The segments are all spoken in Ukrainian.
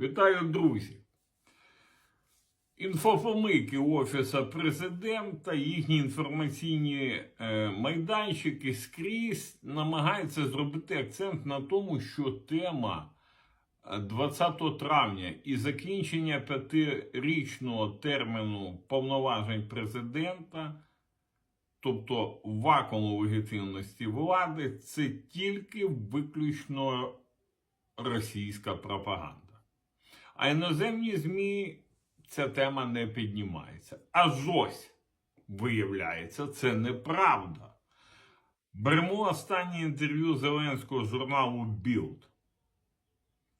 Вітаю, друзі! Інфофомики Офіса президента, їхні інформаційні е, майданчики скрізь намагаються зробити акцент на тому, що тема е, 20 травня і закінчення п'ятирічного терміну повноважень президента, тобто вакууму легітимності влади, це тільки виключно російська пропаганда. А іноземні ЗМІ ця тема не піднімається. Аж ось, виявляється, це неправда. Беремо останнє інтерв'ю Зеленського журналу Білд.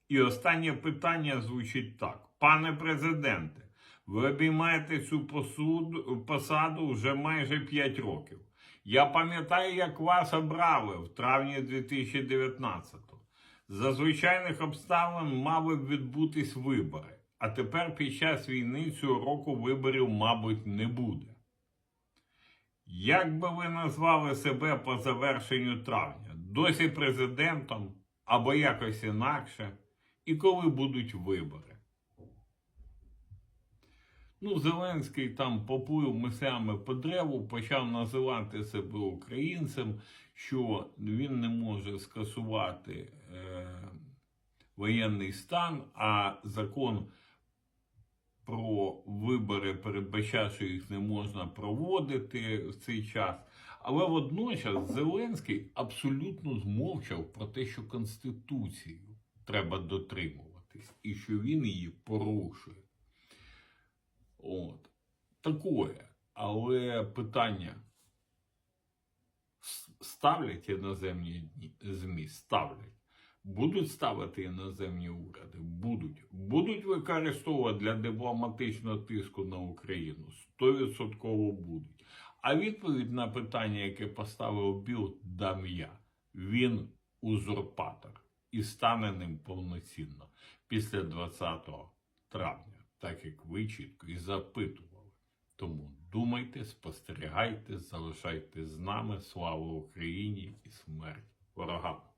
І останнє питання звучить так: Пане президенте, ви обіймаєте цю посуду, посаду вже майже 5 років. Я пам'ятаю, як вас обрали в травні 2019-го. За звичайних обставин мали б відбутись вибори, а тепер під час війни цього року виборів, мабуть, не буде. Як би ви назвали себе по завершенню травня? Досі президентом або якось інакше? І коли будуть вибори? Ну, Зеленський там поплив мислями по древу, почав називати себе українцем, що він не може скасувати е, воєнний стан, а закон про вибори передбачає, що їх не можна проводити в цей час. Але водночас Зеленський абсолютно змовчав про те, що Конституцію треба дотримуватись, і що він її порушує. От. Такое. Але питання ставлять іноземні ЗМІ? Ставлять. Будуть ставити іноземні уряди? Будуть. Будуть використовувати для дипломатичного тиску на Україну? 100% будуть. А відповідь на питання, яке поставив Біл, дам я. Він узурпатор і стане ним повноцінно після 20 травня, так як ви чітко і запитували. Тому думайте, спостерігайте, залишайте з нами. Слава Україні і смерть ворогам!